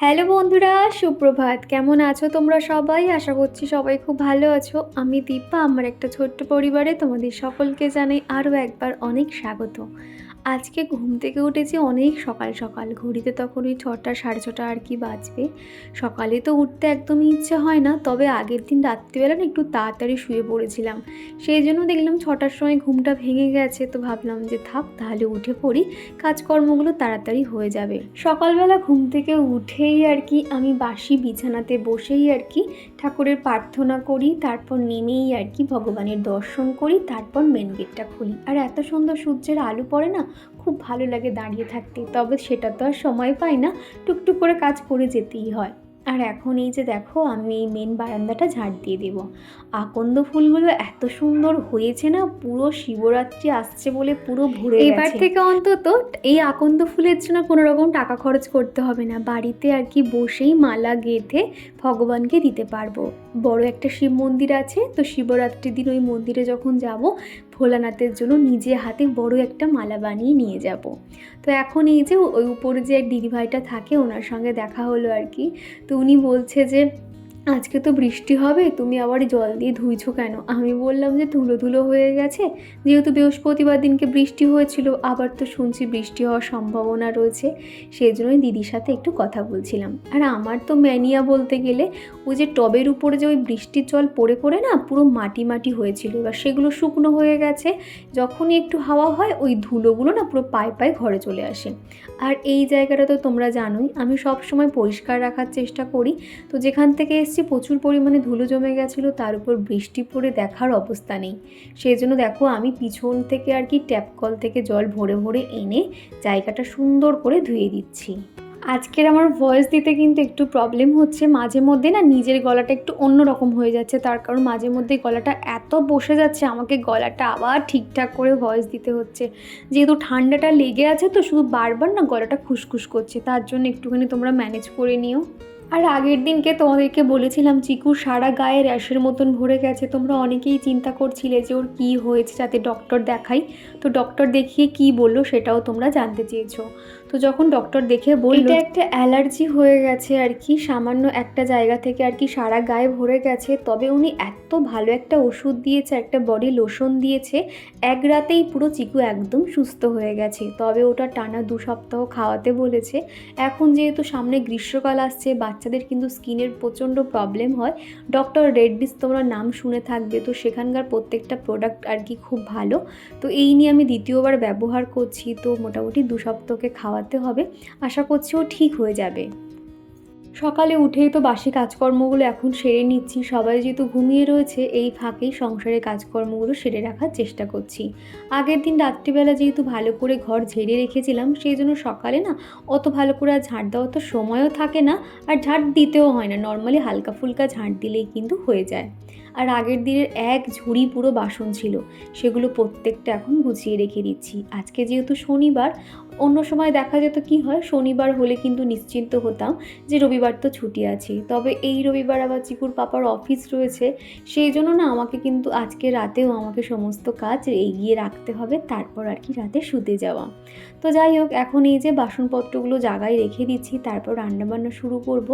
Hello বন্ধুরা, সুপ্রভাত। কেমন আছো তোমরা সবাই? আশা করছি সবাই খুব ভালো আছো। আমি দীপা, আমার একটা ছোট্ট পরিবারে তোমাদের সকলকে জানাই আরও একবার অনেক স্বাগত। আজকে ঘুম থেকে উঠেছি অনেক সকাল সকাল। ঘড়িতে তখন ওই ছটা, সাড়ে ছটা আর কি বাজবে। সকালে তো উঠতে একদমই ইচ্ছে হয় না, তবে আগের দিন রাত্রিবেলা না একটু তাড়াতাড়ি শুয়ে পড়েছিলাম। সেই জন্য দেখলাম ছটার সময় ঘুমটা ভেঙে গেছে, তো ভাবলাম যে থাক, তাহলে উঠে পড়ি। কাজকর্মগুলো তাড়াতাড়ি হয়ে যাবে। সকালবেলা ঘুম থেকে উঠেই আর কি আমি বাসি বিছানাতে বসেই আর কি ঠাকুরের প্রার্থনা করি, তারপর নেমেই আর কি ভগবানের দর্শন করি, তারপর মেন গেটটা খুলি। আর এত সুন্দর সূর্যের আলো পড়ে না খুব ভালো লাগে দাঁড়িয়ে থাকতে, তবে সেটা তো আর সময় পাই না, টুকটুক করে কাজ করে যেতেই হয়। আর এখন এই যে দেখো, আমি এই মেন বারান্দাটা ঝাড় দিয়ে দেব। আকন্দ ফুলগুলো এত সুন্দর হয়েছে না, পুরো শিবরাত্রি আসছে বলে পুরো ভরে এবার থেকে অন্তত এই আকন্দ ফুলের জন্য কোনো রকম টাকা খরচ করতে হবে না, বাড়িতে আর কি বসেই মালা গেঁথে ভগবানকে দিতে পারব। বড় একটা শিব মন্দির আছে, তো শিবরাত্রির দিন ওই মন্দিরে যখন যাব ভোলানাথের জন্য নিজে হাতে বড় একটা মালা বানিয়ে নিয়ে যাব। তো এখন এই যে ওই উপরে যে দিদিভাইটা থাকে, ওনার সঙ্গে দেখা হলো আর কি। তো উনি বলছে যে আজকে তো বৃষ্টি হবে, তুমি আবার জল দিয়ে ধুইছো কেন? আমি বললাম যে ধুলো ধুলো হয়ে গেছে, যেহেতু বৃহস্পতিবার দিনকে বৃষ্টি হয়েছিল, আবার তো শুনছি বৃষ্টি হওয়ার সম্ভাবনা রয়েছে সেই জন্যই দিদির সাথে একটু কথা বলছিলাম। আর আমার তো ম্যানিয়া বলতে গেলে, ওই যে টবের উপরে যে ওই বৃষ্টির জল পড়ে পড়ে না, পুরো মাটি মাটি হয়েছিল। এবার সেগুলো শুকনো হয়ে গেছে, যখনই একটু হাওয়া হয়, ওই ধুলোগুলো না পুরো পায়ে পায়ে ঘরে চলে আসে। আর এই জায়গাটা তো তোমরা জানোই, আমি সব সময় পরিষ্কার রাখার চেষ্টা করি। তো যেখান থেকে এসছি প্রচুর পরিমাণে ধুলো জমে গেছিল, তার উপর বৃষ্টি পড়ে দেখার অবস্থা নেই। সেই জন্য দেখো, আমি পিছন থেকে আর কি ট্যাপ কল থেকে জল ভরে ভরে এনে জায়গাটা সুন্দর করে ধুয়ে দিচ্ছি। আজকের আমার ভয়েস দিতে কিন্তু একটু প্রবলেম হচ্ছে, মাঝে মধ্যে না নিজের গলাটা একটু অন্যরকম হয়ে যাচ্ছে, তার কারণ মাঝে মধ্যে গলাটা এত বসে যাচ্ছে, আমাকে গলাটা আবার ঠিকঠাক করে ভয়েস দিতে হচ্ছে। যেহেতু ঠান্ডাটা লেগে আছে তো শুধু বারবার না গলাটা খুসখুস করছে, তার জন্য একটুখানি তোমরা ম্যানেজ করে নিও। আর আগের দিনকে তোমাদেরকে বলেছিলাম, চিকু, সারা গায়ে র্যাশের মতন ভরে গেছে। তোমরা অনেকেই চিন্তা করছিলে যে ওর কী হয়েছে, যাতে ডক্টর দেখাই। তো ডক্টর দেখিয়ে কি বলল সেটাও তোমরা জানতে চেয়েছো। তো যখন ডক্টর দেখে বলল এটা একটা অ্যালার্জি হয়ে গেছে আর কি, সামান্য একটা জায়গা থেকে আর কি সারা গায়ে ভরে গেছে। তবে উনি এত ভালো একটা ওষুধ দিয়েছে, একটা বডি লোশন দিয়েছে, এক রাতেই পুরো চিকু একদম সুস্থ হয়ে গেছে। তবে ওটা টানা দু সপ্তাহ খাওয়াতে বলেছে। এখন যেহেতু সামনে গ্রীষ্মকাল আসছে, বাচ্চাদের কিন্তু স্কিনের প্রচণ্ড প্রবলেম হয়। ডক্টর রেডডিস তোমরা নাম শুনে থাকবে, তো সেখানকার প্রত্যেকটা প্রোডাক্ট আর কি খুব ভালো। তো এই নিয়ে আমি দ্বিতীয়বার ব্যবহার করছি, তো মোটামুটি দু সপ্তাহকে খাওয়াতে হবে। আশা করছি ও ঠিক হয়ে যাবে। সকালে উঠেই তো বাসি কাজকর্মগুলো এখন সেরে নিচ্ছি। সবাই যেহেতু ঘুমিয়ে রয়েছে, এই ফাঁকেই সংসারের কাজকর্মগুলো সেরে রাখার চেষ্টা করছি। আগের দিন রাত্রিবেলা যেহেতু ভালো করে ঘর ঝেড়ে রেখেছিলাম, সেই জন্য সকালে না অত ভালো করে আর ঝাড় দেওয়ার তো সময়ও থাকে না, আর ঝাড় দিতেও হয় না। নর্মালি হালকা ফুলকা ঝাড় দিলেই কিন্তু হয়ে যায়। আর আগের দিনের এক ঝুড়ি পুরো বাসন ছিল, সেগুলো প্রত্যেকটা এখন গুছিয়ে রেখে দিচ্ছি। আজকে যেহেতু শনিবার অন্য সময় দেখা যেত কি হয়, শনিবার হলে কিন্তু নিশ্চিন্ত হতাম যে রবিবার তো ছুটি আছে তবে এই রবিবার আবার চিকুর পাপার অফিস রয়েছে, সেই জন্য না আমাকে কিন্তু আজকে রাতেও আমাকে সমস্ত কাজ এগিয়ে রাখতে হবে, তারপর আর কি রাতে শুতে যাওয়া। তো যাই হোক, এখন এই যে বাসনপত্রগুলো জায়গায় রেখে দিচ্ছি, তারপর রান্নাবান্না শুরু করব,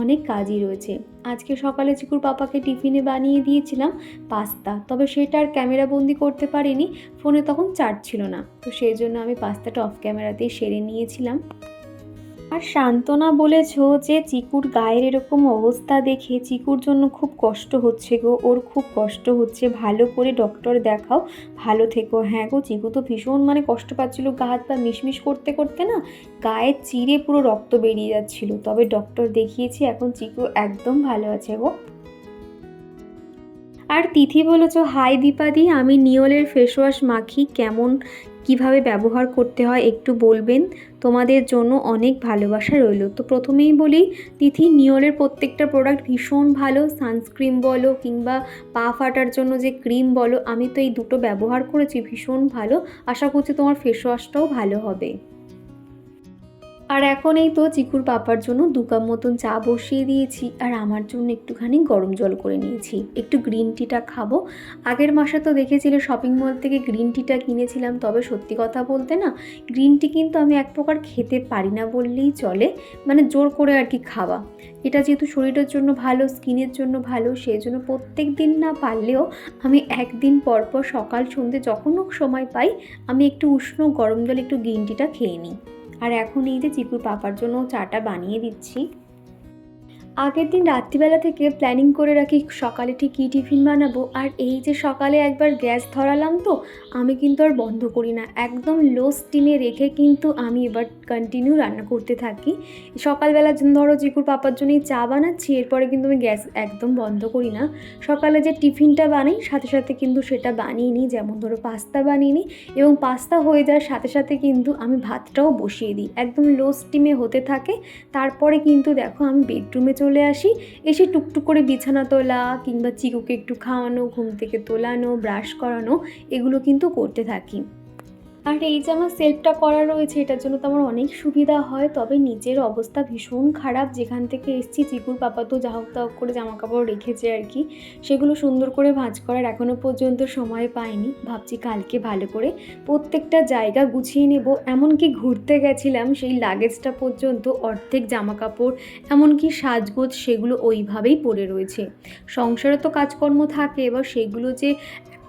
অনেক কাজই রয়েছে। আজকে সকালে চিকুর পাপাকে টিফিনে বানিয়ে দিয়েছিলাম পাস্তা, তবে সেটা আর ক্যামেরা বন্দি করতে পারিনি, ফোনে তখন চার্জ ছিল না। তো সেই জন্য আমি পাস্তাটা অফ ক্যামেরাতেই সেরে নিয়েছিলাম। আর সান্ত্বনা বলেছ যে চিকুর গায়ের এরকম অবস্থা দেখে চিকুর জন্য খুব কষ্ট হচ্ছে গো। ওর খুব কষ্ট হচ্ছে। ভালো করে ডক্টর দেখাও। ভালো থেকো। হ্যাঁ গো, চিকু তো ভীষণ মানে কষ্ট পাচ্ছিল। গা হাত পা মিশমিশ করতে করতে না গায়ে চিরে পুরো রক্ত বেরিয়ে যাচ্ছিল। তবে ডক্টর দেখিয়েছি এখন চিকু একদম ভালো আছে গো। আর তিথি বলেছ, হাই দীপাদি, আমি নিওলের ফেস ওয়াশ মাখি। কেমন কীভাবে ব্যবহার করতে হয় একটু বলবেন? তোমাদের জন্য অনেক ভালোবাসা রইল। তো প্রথমেই বলি, তিথি নিওলের প্রত্যেকটা প্রোডাক্ট ভীষণ ভালো। সানস্ক্রিন বলো কিংবা পা ফাটার জন্য যে ক্রিম বলো, আমি তো এই দুটো ব্যবহার করেছি, ভীষণ ভালো। আশা করছি তোমার ফেস ওয়াশটাও ভালো হবে। আর এখন এই তো চিকুর পাপার জন্য দু কাপ মতন চা বসিয়ে দিয়েছি আর আমার জন্য একটুখানি গরম জল করে নিয়েছি। একটু গ্রিন টিটা খাব। আগের মাসে তো দেখেছিলে শপিং মল থেকে গ্রিন টিটা কিনেছিলাম, তবে সত্যি কথা বলতে না, গ্রিন টি কিন্তু আমি এক প্রকার খেতে পারি না বললেই চলে। মানে জোর করে আর কি খাওয়া। এটা যেহেতু শরীরের জন্য ভালো, স্কিনের জন্য ভালো সেই জন্য প্রত্যেক দিন না পারলেও আমি একদিন পর পর সকাল সন্ধে যখন সময় পাই, আমি একটু উষ্ণ গরম জল একটু গ্রিন টিটা খেয়ে নিই। আর এখন এই যে চিকুর পাপার জন্য চাটা বানিয়ে দিচ্ছি। আগের দিন রাত্রিবেলা থেকে প্ল্যানিং করে রাখি, সকালে ঠিক কী টিফিন বানাবো, আর এই যে সকালে একবার গ্যাস ধরালাম তো আমি কিন্তু আর বন্ধ করি না। একদম লো স্টিমে রেখে কিন্তু আমি এবার কন্টিনিউ রান্না করতে থাকি। সকালবেলা ধরো চিকুর পাপার জন্যই চা বানাচ্ছি, এরপরে কিন্তু আমি গ্যাস একদম বন্ধ করি না। সকালে যে টিফিনটা বানাই, সাথে সাথে কিন্তু সেটা বানিয়ে নিই, যেমন ধরো পাস্তা বানিয়ে নিই এবং পাস্তা হয়ে যাওয়ার সাথে সাথে কিন্তু আমি ভাতটাও বসিয়ে দিই। একদম লো স্টিমে হতে থাকে। তারপরে কিন্তু দেখো আমি বেডরুমে চলে আসি। এসে টুকটুক করে বিছানা তোলা কিংবা চিকুকে একটু খাওয়ানো, ঘুম থেকে তোলানো ব্রাশ করানো, এগুলো কিন্তু করতে থাকি। আর এই যে আমার সেলফটা করা রয়েছে, এটার জন্য তো আমার অনেক সুবিধা হয়, তবে নিজের অবস্থা ভীষণ খারাপ। যেখান থেকে এসছি, চিকুর পাপা তো যা হোক তা হোক করে জামা কাপড় রেখেছে আর কি। সেগুলো সুন্দর করে ভাঁজ করার এখনও পর্যন্ত সময় পাইনি। ভাবছি কালকে ভালো করে প্রত্যেকটা জায়গা গুছিয়ে নেব। এমনকি ঘুরতে গেছিলাম, সেই লাগেজটা পর্যন্ত অর্ধেক জামা কাপড় এমনকি সাজগোজ সেগুলো ওইভাবেই পড়ে রয়েছে। সংসারে তো কাজকর্ম থাকে, এবার সেগুলো যে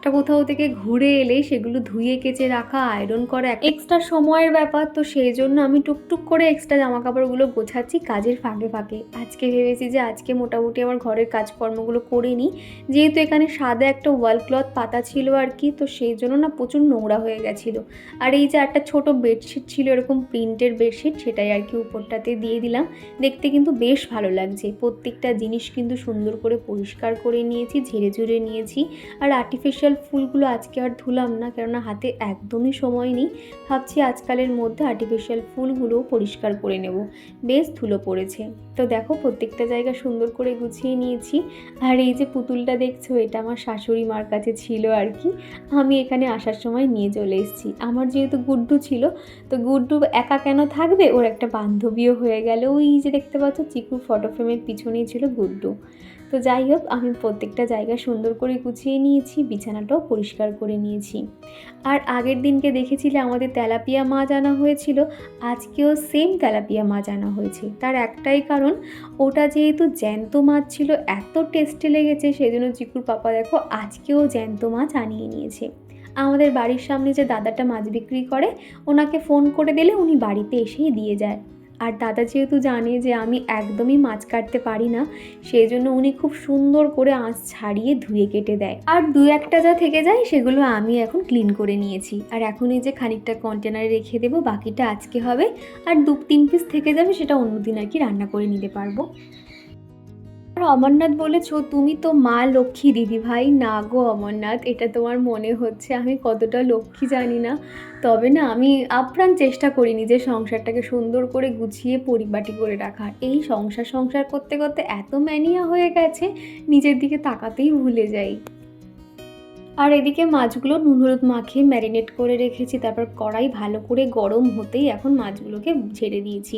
একটা কোথাও থেকে ঘুরে এলে সেগুলো ধুয়ে কেচে রাখা আয়রন করা এক্সট্রা সময়ের ব্যাপার। তো সেই জন্য আমি টুকটুক করে এক্সট্রা জামা কাপড়গুলো গোছাচ্ছি কাজের ফাঁকে ফাঁকে। আজকে ভেবেছি যে আজকে মোটামুটি আমার ঘরের কাজকর্মগুলো করে নিই। যেহেতু এখানে সাদা একটা ওয়াল ক্লথ পাতা ছিল আর কি, তো সেই জন্য না প্রচুর নোংরা হয়ে গেছিল। আর এই যে একটা ছোট বেডশিট ছিল, এরকম প্রিন্টের বেডশিট সেটাই আর কি উপরটাতে দিয়ে দিলাম। দেখতে কিন্তু বেশ ভালো লাগছে। প্রত্যেকটা জিনিস কিন্তু সুন্দর করে পরিষ্কার করে নিয়েছি, ঝেড়ে ঝুড়ে নিয়েছি। আর আর্টিফিশিয়াল আর্টিফিশিয়াল ফুলগুলো আজকে আর ধুলাম না, কেননা হাতে একদমই সময় নেই। ভাবছি আজকালের মধ্যে আর্টিফিশিয়াল ফুলগুলো পরিষ্কার করে নেব। বেশ ধুলো পড়েছে। তো দেখো, প্রত্যেকটা জায়গা সুন্দর করে গুছিয়ে নিয়েছি। আর এই যে পুতুলটা দেখছ, এটা আমার শাশুড়ি মার কাছে ছিল আর কি। আমি এখানে আসার সময় নিয়ে চলে এসেছি। আমার যেহেতু গুড্ডু ছিল, তো গুড্ডু একা কেন থাকবে? ওর একটা বান্ধবীও হয়ে গেল। ওই যে দেখতে পাচ্ছ চিকু ফটো ফ্রেমের পিছনেই ছিল গুড্ডু। তো যাই হোক, আমি প্রত্যেকটা জায়গা সুন্দর করে গুছিয়ে নিয়েছি, বিছানাটাও পরিষ্কার করে নিয়েছি। আর আগের দিনকে দেখেছিলে আমাদের তেলাপিয়া মাছ আনা হয়েছিল, আজকেও সেম তেলাপিয়া মাছ আনা হয়েছে। তার একটাই কারণ, ওটা যেহেতু জ্যান্ত মাছ ছিল, এত টেস্টি লেগেছে সেই জন্য চিকুর পাপা দেখো আজকেও জ্যান্ত মাছ আনিয়ে নিয়েছে। আমাদের বাড়ির সামনে যে দাদাটা মাছ বিক্রি করে, ওনাকে ফোন করে দিলে উনি বাড়িতে এসেই দিয়ে যায়। আর দাদা যেহেতু জানে যে আমি একদমই মাছ কাটতে পারি না, সেই জন্য উনি খুব সুন্দর করে আঁচ ছাড়িয়ে ধুয়ে কেটে দেয়। আর দু একটা যা থেকে যায়, সেগুলো আমি এখন ক্লিন করে নিয়েছি। আর এখন এই যে খানিকটা কন্টেনারে রেখে দেবো, বাকিটা আজকে হবে। আর দু তিন পিস থেকে যাবে, সেটা অন্যদিন আর কি রান্না করে নিতে পারব। আর অমরনাথ বলেছ, তুমি তো মা লক্ষ্মী দিদি ভাই। না গো অমরনাথ, এটা তোমার মনে হচ্ছে, আমি কতটা লক্ষ্মী জানি না। তবে না, আমি আপ্রাণ চেষ্টা করি নিজের সংসারটাকে সুন্দর করে গুছিয়ে পরিপাটি করে রাখা। এই সংসার সংসার করতে করতে এত ম্যানিয়া হয়ে গেছে, নিজের দিকে তাকাতেই ভুলে যাই। আর এদিকে মাছগুলো নুন হলুদ মাখিয়ে ম্যারিনেট করে রেখেছি, তারপর কড়াই ভালো করে গরম হতেই এখন মাছগুলোকে ছেড়ে দিয়েছি।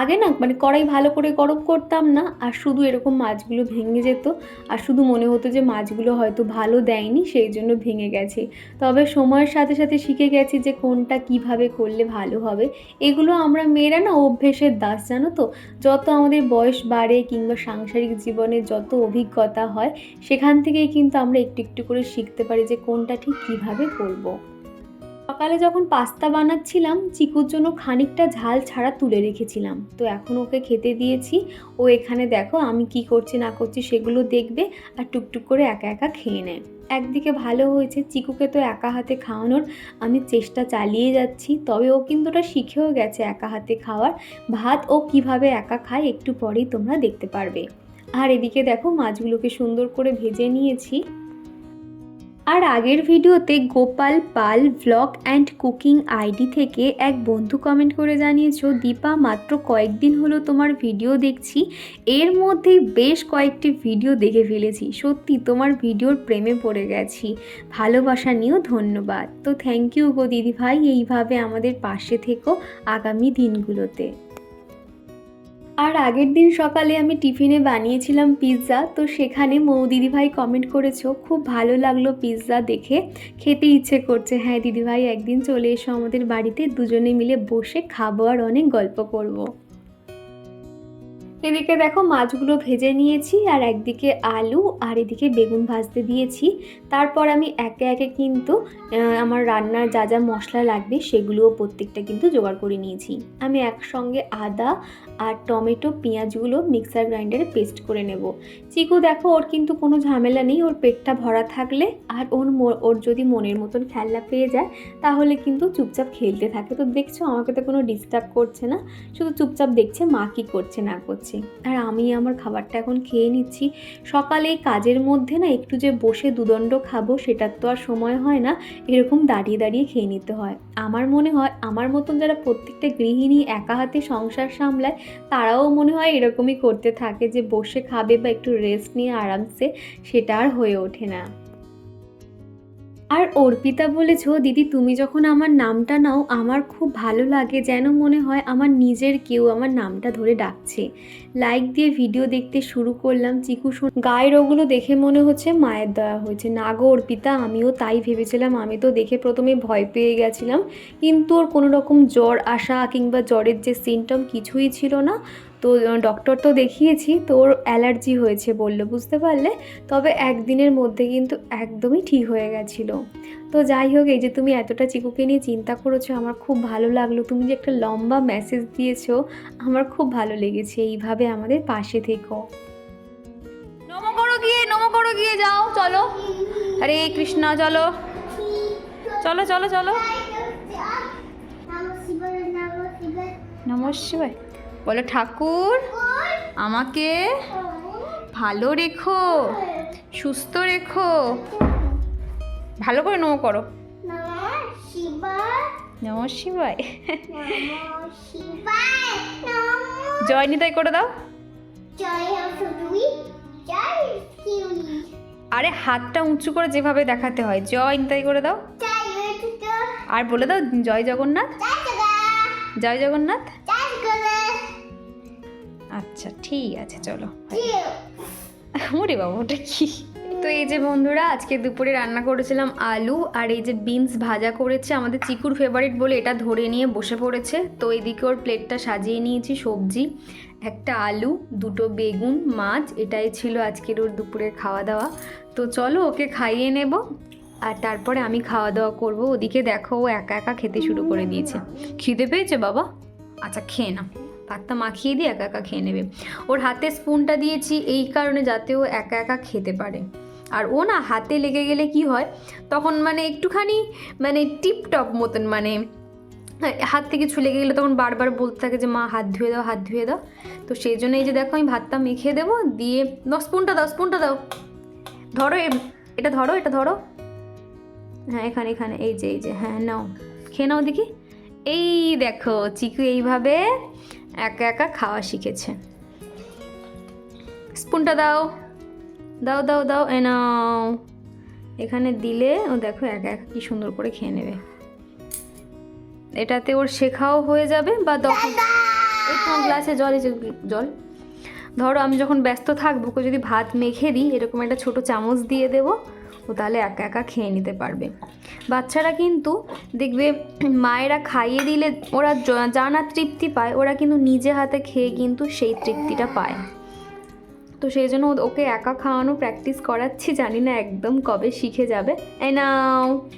আগে না মানে কড়াই ভালো করে গরম করতাম না, আর শুধু এরকম মাছগুলো ভেঙে যেত, আর শুধু মনে হতো যে মাছগুলো হয়তো ভালো দেয়নি, সেই জন্য ভেঙে গেছে। তবে সময়ের সাথে সাথে শিখে গেছি যে কোনটা কীভাবে করলে ভালো হবে। এগুলো আমরা মেয়েরা না অভ্যেসের দাস, জানো তো? যত আমাদের বয়স বাড়ে কিংবা সাংসারিক জীবনে যত অভিজ্ঞতা হয়, সেখান থেকেই কিন্তু আমরা একটু একটু করে শিখতে পারি। যে কোনটা ঠিক কীভাবে করব। সকালে যখন পাস্তা বানাচ্ছিলাম, চিকুর জন্য খানিকটা ঝাল ছাড়া তুলে রেখেছিলাম। তো এখন ওকে খেতে দিয়েছি। ও এখানে দেখো আমি কি করছি, না করছি সেগুলো দেখবে আর টুকটুক করে একা একা খেয়ে নেয়। একদিকে ভালো হয়েছে চিকুকে তো একা হাতে খাওয়ানোর, আমি চেষ্টা চালিয়ে যাচ্ছি। তবে ও কিন্তু ওটা শিখেও গেছে একা হাতে খাওয়ার। ভাত ও কীভাবে একা খায় একটু পরেই তোমরা দেখতে পারবে। আর এদিকে দেখো মাছগুলোকে সুন্দর করে ভেজে নিয়েছি। আর আগের ভিডিওতে Gopal Pal vlog and cooking ID থেকে এক বন্ধু কমেন্ট করে জানিয়েছো, দীপা, মাত্র কয়েকদিন হলো তোমার ভিডিও দেখছি। এর মধ্যেই বেশ কয়েকটি ভিডিও দেখে ফেলেছি। সত্যি, তোমার ভিডিওর প্রেমে পড়ে গেছি। ভালোবাসা নিয়েও ধন্যবাদ। তো থ্যাংক ইউ গো দিদি ভাই এইভাবে আমাদের পাশে থেকো আগামী দিনগুলোতে। আর আগের দিন সকালে আমি টিফিনে বানিয়েছিলাম পিৎজা, তো সেখানে মৌ দিদিভাই কমেন্ট করেছ, খুব ভালো লাগল পিৎজা দেখে। খেতে ইচ্ছে করছে। হ্যাঁ দিদিভাই, একদিন চলে এসো আমাদের বাড়িতে, দুজনে মিলে বসে খাব আর অনেক গল্প করব। এদিকে দেখো মাছগুলো ভেজে নিয়েছি, আর একদিকে আলু, আর এদিকে বেগুন ভাজতে দিয়েছি। তারপর আমি একে একে কিন্তু আমার রান্নার যা যা মশলা লাগবে সেগুলোও প্রত্যেকটা কিন্তু জোগাড় করে নিয়েছি। আমি একসঙ্গে আদা আর টমেটো, পেঁয়াজগুলো মিক্সার গ্রাইন্ডারে পেস্ট করে নেব। চিকু, দেখো, ওর কিন্তু কোনো ঝামেলা নেই, ওর পেটটা ভরা থাকলে। আর ওর ওর যদি মনের মতন খেলনা পেয়ে যায়, তাহলে কিন্তু চুপচাপ খেলতে থাকে। তো দেখছ, আমাকে তো কোনো ডিস্টার্ব করছে না, শুধু চুপচাপ দেখছে মা কী করছে, না করছে। আর আমি আমার খাবারটা এখন খেয়ে নিচ্ছি। সকালে এই কাজের মধ্যে না, একটু যে বসে দুদণ্ড খাব, সেটার তো আর সময় হয় না, এরকম দাঁড়িয়ে দাঁড়িয়ে খেয়ে নিতে হয়। আমার মনে হয়, আমার মতন যারা প্রত্যেকটা গৃহিণী একা হাতে সংসার সামলায় তারাও মনে হয় এরকমই করতে থাকে যে বসে খাবে বা একটু রেস্ট নিয়ে আরামসে, সেটা আর হয়ে ওঠে না। আর অর্পিতা বলেছ, দিদি, তুমি যখন আমার নামটা নাও, আমার খুব ভালো লাগে যেন মনে হয় আমার নিজের কেউ আমার নামটা ধরে ডাকছে। লাইক দিয়ে ভিডিও দেখতে শুরু করলাম, চিকু শোন- গায়ের ওগুলো দেখে মনে হচ্ছে মায়ের দয়া হয়েছে। না গো অর্পিতা, আমিও তাই ভেবেছিলাম, আমি তো দেখে প্রথমে ভয় পেয়ে গেছিলাম। কিন্তু ওর কোনো রকম জ্বর আসা কিংবা জ্বরের যে সিমটম কিছুই ছিল না। তো ডক্টর তো দেখিয়েছি তোর অ্যালার্জি হয়েছে বলল বুঝতে পারলে? তবে একদিনের মধ্যে কিন্তু একদমই ঠিক হয়ে গেছিল। তো যাই হোক এই যে তুমি এতটা চিকুকে নিয়ে চিন্তা করেছ আমার খুব ভালো লাগল। তুমি যে একটা লম্বা মেসেজ দিয়েছ আমার খুব ভালো লেগেছে এইভাবে আমাদের পাশে থেকো। নমো করো গিয়ে নমো করো গিয়ে যাও চলো। হরে কৃষ্ণ চলো। চলো চলো চলো। নমঃ শিবায় বলো ঠাকুর আমাকে ভালো রেখো সুস্থ রেখো। ভালো করে নমো করো। নমঃ শিবায়। জয় নিতাই করে দাও। আরে হাতটা উঁচু করে যেভাবে দেখাতে হয় জয় নিতাই করে দাও। আর বলে দাও জয় জগন্নাথ। জয় জগন্নাথ। ঠিক আছে চলো। ওরে বাবা ওটা কি? তো এই যে বন্ধুরা আজকে দুপুরে রান্না করেছিলাম আলু আর এই যে বিনস ভাজা করেছে আমাদের চিকুর ফেভারিট বলে এটা ধরে নিয়ে বসে পড়েছে। তো এদিকে ওর প্লেটটা সাজিয়ে নিয়েছি সবজি একটা আলু দুটো বেগুন মাছ এটাই ছিল আজকের ওর দুপুরের খাওয়া দাওয়া তো চলো ওকে খাইয়ে নেব আর তারপরে আমি খাওয়া দাওয়া করব। ওদিকে দেখো ও একা একা খেতে শুরু করে দিয়েছে। খিদে পেয়েছে বাবা? আচ্ছা খেয়ে নাও। ভাতটা মাখিয়ে দিয়ে একা একা খেয়ে নেবে। ওর হাতে স্পুনটা দিয়েছি, এই কারণে যাতে ও একা একা খেতে পারে। আর ও না হাতে লেগে গেলে কি হয়, তখন মানে একটুখানি মানে টিপটপ মতন মানে হাত থেকে ছুলে গেলে তখন বারবার বলতে থাকে যে, মা, হাত ধুয়ে দাও, হাত ধুয়ে দাও। তো সেই জন্য এই যে দেখো, আমি ভাতটা মেখে দেবো, দিয়ে দাও, স্পুনটা দাও স্পুনটা দাও। ধরো এটা ধরো এটা ধরো। হ্যাঁ এখানে এখানে, এই যে এই যে হ্যাঁ নাও। খেয়ে নাও দেখি। এই দেখো, চিকু এইভাবে একা একা খাওয়া শিখেছে। স্পুনটা দাও। দাও দাও দাও এ নাও। এখানে দিলে ও দেখো একা একা কি সুন্দর করে খেয়ে নেবে। এটাতে ওর শেখাও হয়ে যাবে বা তখন তোমার গ্লাসে জল জল। ধরো আমি যখন ব্যস্ত থাকব ওকে যদি ভাত মেখে দিই এরকম একটা ছোট চামচ দিয়ে দেবো। ও তাহলে একা একা খেয়ে নিতে পারবে। বাচ্চারা কিন্তু দেখবে মায়েরা খাইয়ে দিলে ওরা য- যা না তৃপ্তি পায়, ওরা কিন্তু নিজে হাতে খেয়ে কিন্তু সেই তৃপ্তিটা পায়। তো সেই জন্য ওকে একা খাওয়ানো প্র্যাকটিস করাচ্ছি, জানি না একদম কবে শিখে যাবে। এই নাও।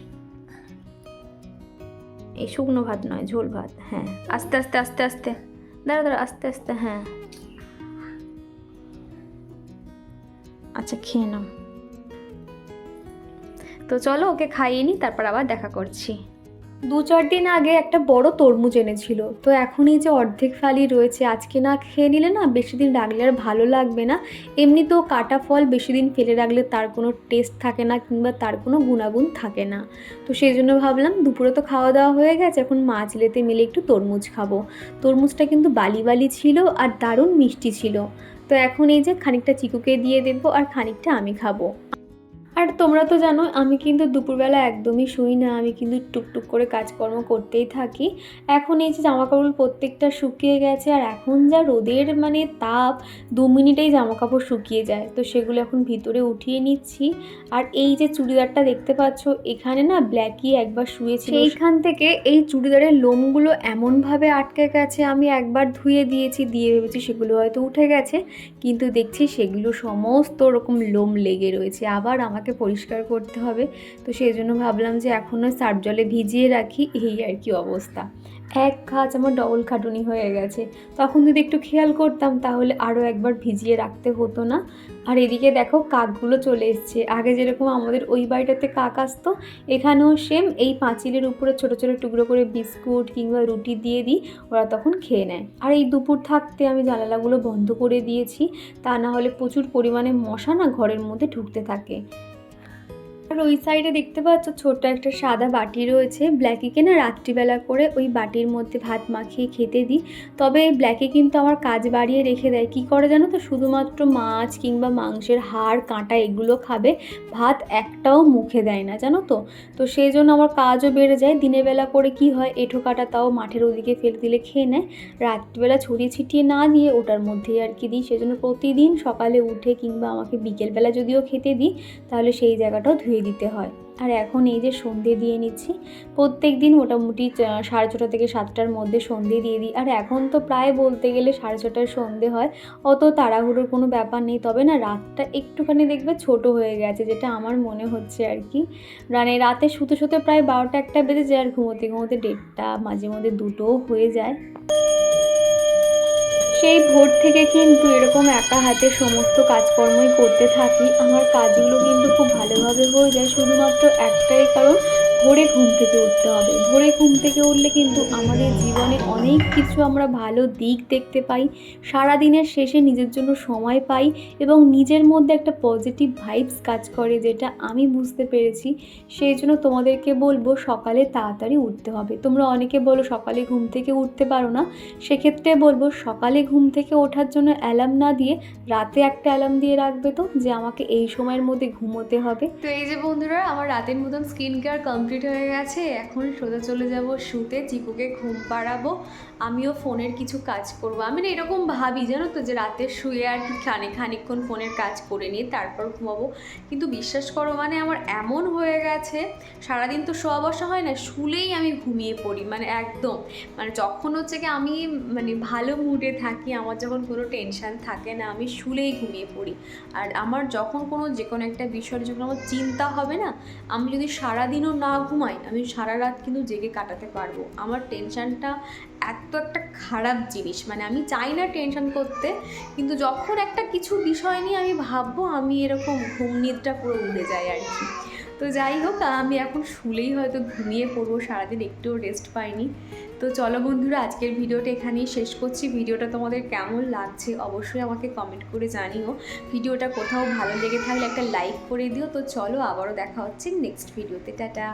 এই শুকনো ভাত নয়, ঝোল ভাত হ্যাঁ। আস্তে আস্তে আস্তে আস্তে। দাঁড়া দাঁড়া, আস্তে আস্তে হ্যাঁ। আচ্ছা খেয়ে নাও। তো চলো ওকে খাইয়ে নিই তারপর আবার দেখা করছি। দু চার দিন আগে একটা বড় তরমুজ এনেছিল। তো এখন এই যে অর্ধেক ফালি রয়েছে, আজকে না খেয়ে নিলে না বেশি দিন রাখলে আর ভালো লাগবে না। এমনিতেও কাটা ফল বেশি দিন ফেলে রাখলে তার কোনো টেস্ট থাকে না কিংবা তার কোনো গুণাগুণ থাকে না। তো সেই জন্য ভাবলাম দুপুরে তো খাওয়া দাওয়া হয়ে গেছে, এখন মাছ লেতে মিলে একটু তরমুজ খাব। তরমুজটা কিন্তু বালি বালি ছিল আর দারুণ মিষ্টি ছিল। তো এখন এই যে খানিকটা চিকুকে দিয়ে দেবো আর খানিকটা আমি খাব। আর তোমরা তো জানো, আমি কিন্তু দুপুরবেলা একদমই শুই না। আমি কিন্তু টুকটুক করে কাজকর্ম করতেই থাকি। এখন এই যে জামা কাপড় প্রত্যেকটা শুকিয়ে গেছে আর এখন যা রোদের মানে তাপ, দু মিনিটেই জামা কাপড় শুকিয়ে যায়। তো সেগুলো এখন ভিতরে উঠিয়ে নিচ্ছি। আর এই যে চুড়িদারটা দেখতে পাচ্ছ, এখানে না ব্ল্যাকই একবার শুয়েছিল। সেইখান থেকে এই চুড়িদারের লোমগুলো এমনভাবে আটকে গেছে, আমি একবার ধুয়ে দিয়েছি, দিয়ে ভেবেছি সেগুলো হয়তো উঠে গেছে। কিন্তু দেখছি সেগুলো সমস্ত রকম লোম লেগে রয়েছে। আবার আমাকে পরিষ্কার করতে হবে। তো সেই জন্য ভাবলাম যে এখনও সার্ফ জলে ভিজিয়ে রাখি, এই আর কি অবস্থা। এক খাঁচ আমার ডবল খাটুনি হয়ে গেছে। তখন যদি একটু খেয়াল করতাম তাহলে আরও একবার ভিজিয়ে রাখতে হতো না। আর এদিকে দেখো কাকগুলো চলে এসছে। আগে যেরকম আমাদের ওই বাড়িটাতে কাক আসতো, এখানেও সেম এই পাঁচিলের উপরে ছোট ছোট টুকরো করে বিস্কুট কিংবা রুটি দিয়ে দিই, ওরা তখন খেয়ে নেয়। আর এই দুপুর থাকতে আমি জানালাগুলো বন্ধ করে দিয়েছি। তা না হলে প্রচুর পরিমাণে মশা না ঘরের মধ্যে ঢুকতে থাকে। আর ওই সাইডে দেখতে পাচ্ছ ছোট্ট একটা সাদা বাটি রয়েছে। ব্ল্যাকিকে না রাত্রিবেলা করে ওই বাটির মধ্যে ভাত মাখিয়ে খেতে দিই। তবে ব্ল্যাকি কিন্তু আমার কাজ বাড়িয়ে রেখে দেয়। কি করে জানো তো? শুধুমাত্র মাছ কিংবা মাংসের হাড়, কাঁটা এগুলো খাবে। ভাত একটাও মুখে দেয় না, জানো তো? তো সেই জন্য আমার কাজও বেড়ে যায়। দিনের বেলা করে কি হয়? এঁঠো কাটা তাও মাঠের ওদিকে ফেলে দিলে খেয়ে নেয়। রাত্রিবেলা ছড়িয়ে ছিটিয়ে না দিয়ে ওটার মধ্যেই আর কি দিই। সেজন্য প্রতিদিন সকালে উঠে কিংবা আমাকে বিকেলবেলা যদিও খেতে দিই, তাহলে সেই জায়গাটাও ধুয়ে দিতে হয়। আর এখন এই যে সন্ধে দিয়ে নিচ্ছি, প্রত্যেক দিন মোটামুটি সাড়ে ছটা থেকে সাতটার মধ্যে সন্ধে দিয়ে দিই। আর এখন তো প্রায় বলতে গেলে সাড়ে ছটার সন্ধে হয়, অত তাড়াহুড়োর কোনো ব্যাপার নেই। তবে না, রাতটা একটুখানি দেখবে ছোট হয়ে গেছে, যেটা আমার মনে হচ্ছে আর কি। মানে রাতে শুতে শুতে প্রায় বারোটা একটা বেজে যায় আর ঘুমোতে ঘুমোতে দেড়টা, মাঝে মধ্যে দুটোও হয়ে যায়। সেই ভোর থেকে কিন্তু এরকম একা হাতে সমস্ত কাজকর্মই করতে থাকি। আমার কাজগুলো কিন্তু খুব ভালোভাবে হয়ে যায়। শুধুমাত্র একটাই কারণ ভোরে ঘুম থেকে উঠতে হবে। ভোরে ঘুম থেকে উঠলে কিন্তু আমাদের জীবনে অনেক কিছু আমরা ভালো দিক দেখতে পাই। সারা দিনের শেষে নিজের জন্য সময় পাই এবং নিজের মধ্যে একটা পজিটিভ ভাইবস কাজ করে যেটা আমি বুঝতে পেরেছি। সেই জন্য তোমাদেরকে বলব সকালে তাড়াতাড়ি উঠতে হবে। তোমরা অনেকে বলো সকালে ঘুম থেকে উঠতে পারো না। সেক্ষেত্রে বলব সকালে ঘুম থেকে ওঠার জন্য অ্যালার্ম না দিয়ে রাতে একটা অ্যালার্ম দিয়ে রাখবে তো যে আমাকে এই সময়ের মধ্যে ঘুমোতে হবে। তো এই যে বন্ধুরা, আমার রাতের মতন স্কিন কেয়ার কমপ্লিট হয়ে গেছে, এখন সোজা চলে যাব শুতে, চিকুকে ঘুম পাড়াবো, আমিও ফোনের কিছু কাজ করব। আমি না এরকম ভাবি, জানো তো যে রাতে শুয়ে আর কি খানিক খানিকক্ষণ ফোনের কাজ করে নিয়ে তারপর ঘুমাবো। কিন্তু বিশ্বাস করো মানে আমার এমন হয়ে গেছে, সারাদিন তো শোয়া বসা হয় না, শুলেই আমি ঘুমিয়ে পড়ি মানে একদম। মানে যখন হচ্ছে কি আমি মানে ভালো মুডে থাকি, আমার যখন কোনো টেনশন থাকে না, আমি শুলেই ঘুমিয়ে পড়ি। আর আমার যখন কোনো যে কোনো একটা বিষয়ের যখন আমার চিন্তা হবে না, আমি যদি সারাদিনও না ঘুমাই, আমি সারা রাত কিন্তু জেগে কাটাতে পারব। আমার টেনশানটা এত একটা খারাপ জিনিস মানে আমি চাই না টেনশন করতে, কিন্তু যখন একটা কিছু বিষয় নিয়ে আমি ভাববো, আমি এরকম ঘুম নিদ্রা পুরো উড়ে যায় আর কি। তো যাই হোক, আমি এখন শুলেই হয়তো ঘুমিয়ে পড়ব, সারাদিন একটুও রেস্ট পাইনি। তো চলো বন্ধুরা, আজকের ভিডিওটা এখানেই শেষ করছি। ভিডিওটা তোমাদের কেমন লাগছে অবশ্যই আমাকে কমেন্ট করে জানিও। ভিডিওটা কোথাও ভালো লেগে থাকলে একটা লাইক করে দিও। তো চলো আবারও দেখা হচ্ছে নেক্সট ভিডিওতে টাটা।